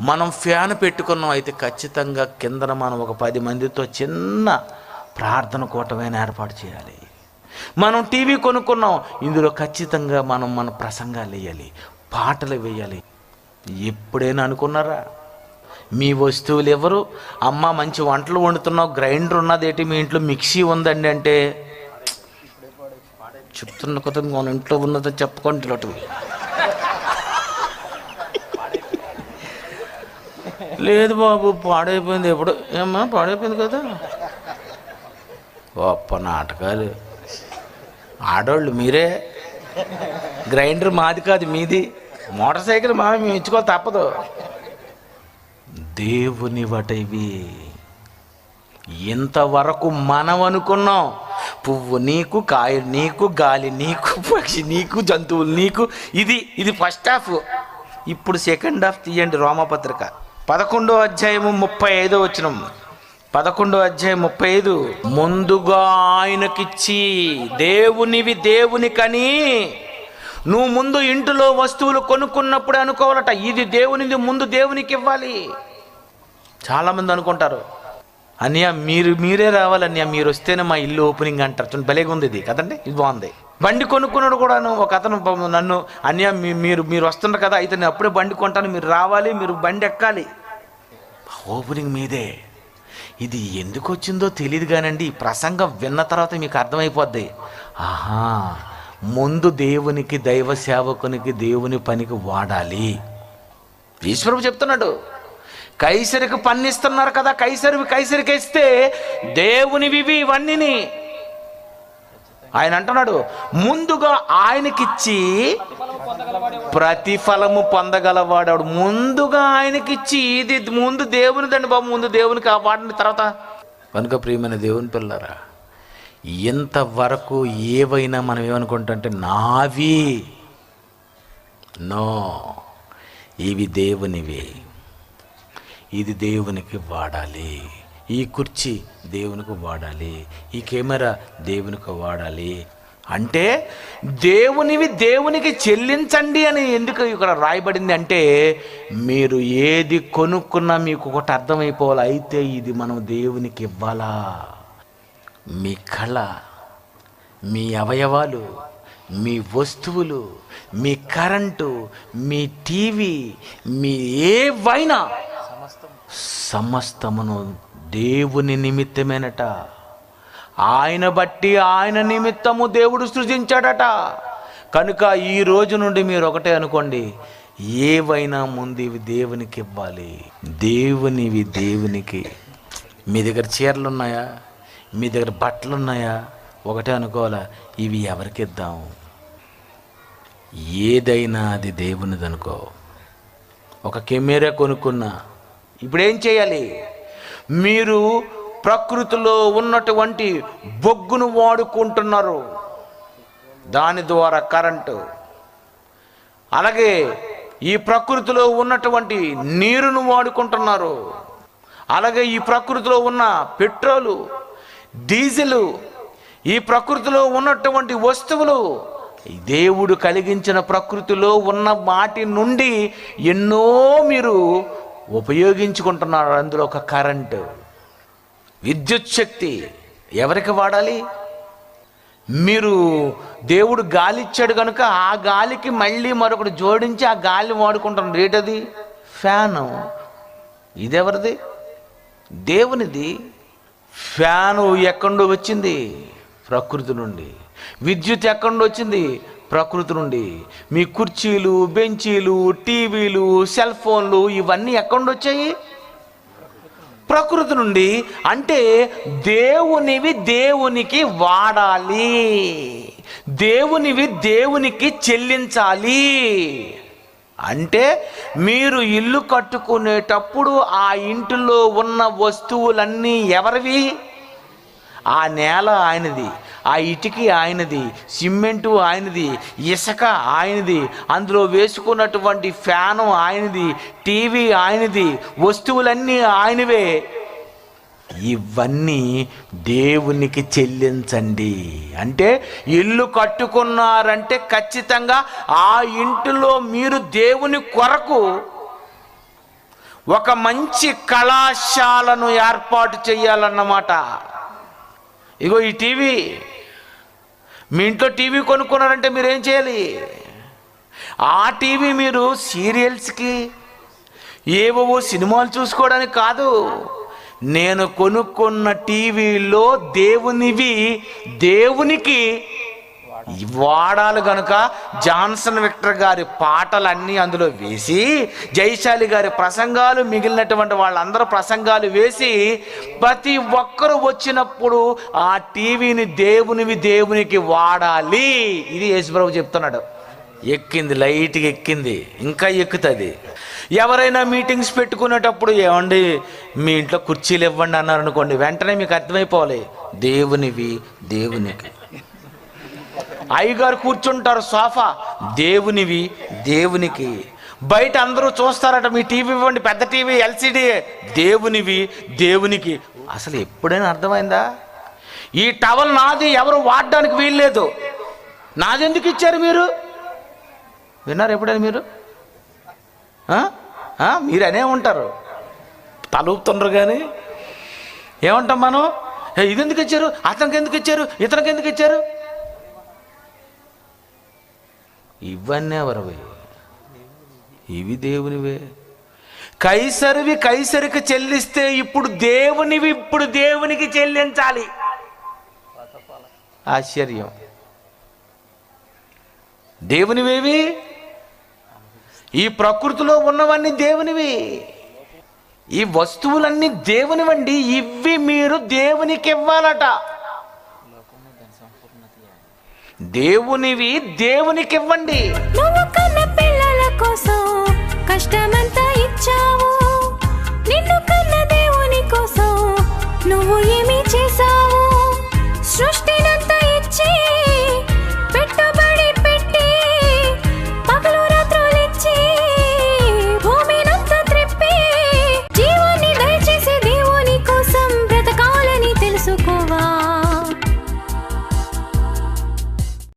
మనం ఫ్యాన్ పెట్టుకున్నాం అయితే ఖచ్చితంగా కిందన మనం ఒక పది మందితో చిన్న ప్రార్థన కూటమైన ఏర్పాటు చేయాలి. మనం టీవీ కొనుక్కున్నాం ఇందులో ఖచ్చితంగా మనం మన ప్రసంగాలు వేయాలి పాటలు వేయాలి. ఎప్పుడైనా అనుకున్నారా? మీ వస్తువులు ఎవరు? అమ్మ మంచి వంటలు వండుతున్నావు గ్రైండర్ ఉన్నదేంటి మీ ఇంట్లో మిక్సీ ఉందండి అంటే చెప్తున్న కొత్త మన ఇంట్లో ఉన్నదో చెప్పుకోండి లేదు బాబు పాడైపోయింది ఎప్పుడు. ఏమ్మా పాడైపోయింది కదా. గొప్ప నాటకాలు. ఆడోళ్ళు మీరే. గ్రైండర్ మాది కాదు మీది. మోటార్ సైకిల్ మా మేము ఇచ్చుకోవాలి తప్పదు. దేవుని వటవి ఇంతవరకు మనం అనుకున్నాం. పువ్వు నీకు కాయ నీకు గాలి నీకు పక్షి నీకు జంతువులు నీకు. ఇది ఇది ఫస్ట్ హాఫ్ ఇప్పుడు సెకండ్ హాఫ్ తీయండి రోమపత్రిక. పదకొండో అధ్యాయము ముప్పై ఐదో వచ్చినం పదకొండో అధ్యాయం ముప్పై ఐదు ముందుగా ఆయనకిచ్చి దేవునివి దేవునికని నువ్వు ముందు ఇంటిలో వస్తువులు కొనుక్కున్నప్పుడు అనుకోవాలట. ఇది దేవునిది ముందు దేవునికి ఇవ్వాలి. చాలామంది అనుకుంటారు అన్నయ్య మీరు మీరే రావాలి అన్నయ్య మీరు వస్తేనే మా ఇల్లు ఓపెనింగ్ అంటారు. చూడండి భలేగా ఉంది ఇది కదండి? ఇది బాగుంది. బండి కొనుక్కున్నాడు కూడాను ఒక అతను నన్ను అన్నయ్య మీరు మీరు వస్తున్నారు కదా అయితే నేను అప్పుడే బండి కొంటాను మీరు రావాలి మీరు బండి ఎక్కాలి. ఓపెనింగ్ మీదే. ఇది ఎందుకు వచ్చిందో తెలియదు కానండి ప్రసంగం విన్న తర్వాత మీకు అర్థమైపోద్ది. ఆహా ముందు దేవునికి దైవ సేవకునికి దేవుని పనికి వాడాలి. ఈశ్వరుడు చెప్తున్నాడు. కైసరికి పన్నిస్తున్నారు కదా కైసరివి కైసరికి ఇస్తే దేవునివి ఇవి ఇవన్నీని. ఆయన అంటున్నాడు ముందుగా ఆయనకిచ్చి ప్రతిఫలము పొందగలవాడాడు ముందుగా ఆయనకిచ్చి ఇది ముందు దేవునిదండి బాబు ముందు దేవునికి ఆ వాడిన తర్వాత. కనుక ప్రియమైన దేవుని పిల్లరా ఇంతవరకు ఏవైనా మనం ఏమనుకుంటామంటే నావి. నో ఇవి దేవునివి. ఇది దేవునికి వాడాలి. ఈ కుర్చీ దేవునికి వాడాలి. ఈ కెమెరా దేవునికి వాడాలి. అంటే దేవునివి దేవునికి చెల్లించండి అని ఎందుకు ఇక్కడ రాయబడింది అంటే మీరు ఏది కొనుక్కున్నా మీకు ఒకటి అర్థమైపోవాలి. అయితే ఇది మనం దేవునికి ఇవ్వాలా? మీ కళ మీ అవయవాలు మీ వస్తువులు మీ కరెంటు మీ టీవీ మీ ఏవైనా సమస్తమును దేవుని నిమిత్తమేనట. ఆయన బట్టి ఆయన నిమిత్తము దేవుడు సృజించాడట. కనుక ఈ రోజు నుండి మీరు ఒకటే అనుకోండి ఏవైనా ముందు ఇవి దేవునికి ఇవ్వాలి. దేవునివి దేవునికి. మీ దగ్గర చీరలు ఉన్నాయా మీ దగ్గర బట్టలు ఉన్నాయా ఒకటే అనుకోవాలా ఇవి ఎవరికి ఇద్దాం? ఏదైనా అది దేవునిది అనుకో. ఒక కెమెరా కొనుక్కున్నా ఇప్పుడు ఏం చేయాలి? మీరు ప్రకృతిలో ఉన్నటువంటి బొగ్గును వాడుకుంటున్నారు. దాని ద్వారా కరెంటు. అలాగే ఈ ప్రకృతిలో ఉన్నటువంటి నీరును వాడుకుంటున్నారు. అలాగే ఈ ప్రకృతిలో ఉన్న పెట్రోలు డీజిలు ఈ ప్రకృతిలో ఉన్నటువంటి వస్తువులు దేవుడు కలిగించిన ప్రకృతిలో ఉన్న వాటి నుండి ఎన్నో మీరు ఉపయోగించుకుంటున్నారు. అందులో ఒక కరెంటు. విద్యుత్ శక్తి ఎవరికి వాడాలి? మీరు దేవుడు గాలి ఇచ్చాడు కనుక ఆ గాలికి మళ్ళీ మరొకటి జోడించి ఆ గాలి వాడుకుంటాం రేటది ఫ్యాను. ఇదెవరిది? దేవునిది. ఫ్యాను ఎక్కడో వచ్చింది? ప్రకృతి నుండి. విద్యుత్ ఎక్కడో వచ్చింది? ప్రకృతి నుండి. మీ కుర్చీలు బెంచీలు టీవీలు సెల్ ఫోన్లు ఇవన్నీ ఎక్కడొచ్చాయి వచ్చాయి? ప్రకృతి నుండి అంటే దేవునివి దేవునికి వాడాలి. దేవునివి దేవునికి చెల్లించాలి. అంటే మీరు ఇల్లు కట్టుకునేటప్పుడు ఆ ఇంటిలో ఉన్న వస్తువులన్నీ ఎవరివి? ఆ నేల ఆయనది. ఆ ఇటుకి ఆయనది సిమెంటు ఆయనది ఇసుక ఆయనది అందులో వేసుకున్నటువంటి ఫ్యాను ఆయనది టీవీ ఆయనది వస్తువులన్నీ ఆయనవే. ఇవన్నీ దేవునికి చెల్లించండి. అంటే ఇల్లు కట్టుకున్నారంటే ఖచ్చితంగా ఆ ఇంటిలో మీరు దేవుని కొరకు ఒక మంచి కళాశాలను ఏర్పాటు చేయాలన్నమాట. ఇగో ఈ టీవీ. మీ ఇంట్లో టీవీ కొనుక్కున్నారంటే మీరు ఏం చేయాలి? ఆ టీవీ మీరు సీరియల్స్కి ఏవో సినిమాలు చూసుకోవడానికి కాదు. నేను కొనుక్కున్న టీవీలో దేవునివి దేవునికి వాడాలి గనుక జాన్సన్ విక్టర్ గారి పాటలన్నీ అందులో వేసి జైశాలి గారి ప్రసంగాలు మిగిలినటువంటి వాళ్ళందరూ ప్రసంగాలు వేసి ప్రతి ఒక్కరు వచ్చినప్పుడు ఆ టీవీని దేవునివి దేవునికి వాడాలి. ఇది యేసుప్రభు చెప్తున్నాడు. ఎక్కింది లైట్గా ఎక్కింది ఇంకా ఎక్కుతుంది. ఎవరైనా మీటింగ్స్ పెట్టుకునేటప్పుడు ఏమండి మీ ఇంట్లో కుర్చీలు ఇవ్వండి అన్నారు అనుకోండి వెంటనే మీకు అర్థమైపోవాలి. దేవునివి దేవునికి. అయ్యగారు కూర్చుంటారు సోఫా. దేవునివి దేవునికి. బయట అందరూ చూస్తారట మీ టీవీ ఇవ్వండి పెద్ద టీవీ ఎల్సిడి. దేవునివి దేవునికి. అసలు ఎప్పుడైనా అర్థమైందా? ఈ టవల్ నాది ఎవరు వాడడానికి వీల్లేదు. నాదెందుకు ఇచ్చారు మీరు? విన్నారు ఎప్పుడైనా మీరు? మీరు అనే ఉంటారు. తలూపుతుండ్రు కానీ ఏమంటాం మనం? ఇది ఎందుకు ఇచ్చారు? అతనికి ఎందుకు ఇచ్చారు? ఇతనికి ఎందుకు ఇచ్చారు? ఇవన్నీ ఎవరివి? ఇవి దేవునివే. కైసరివి కైసరికి చెల్లిస్తే ఇప్పుడు దేవునివి ఇప్పుడు దేవునికి చెల్లించాలి. ఆశ్చర్యం. దేవునివేవి? ఈ ప్రకృతిలో ఉన్నవన్నీ దేవునివి. ఈ వస్తువులన్నీ దేవునివండి. ఇవి మీరు దేవునికి ఇవ్వాలట దేవునివి దేవునికి ఇవ్వండి నువ్వు కన్న పిల్లల కోసం కష్టమంతా ఇచ్చావు. నిన్ను కన్న దేవుని కోసం నువ్వు ఏమి చేసావు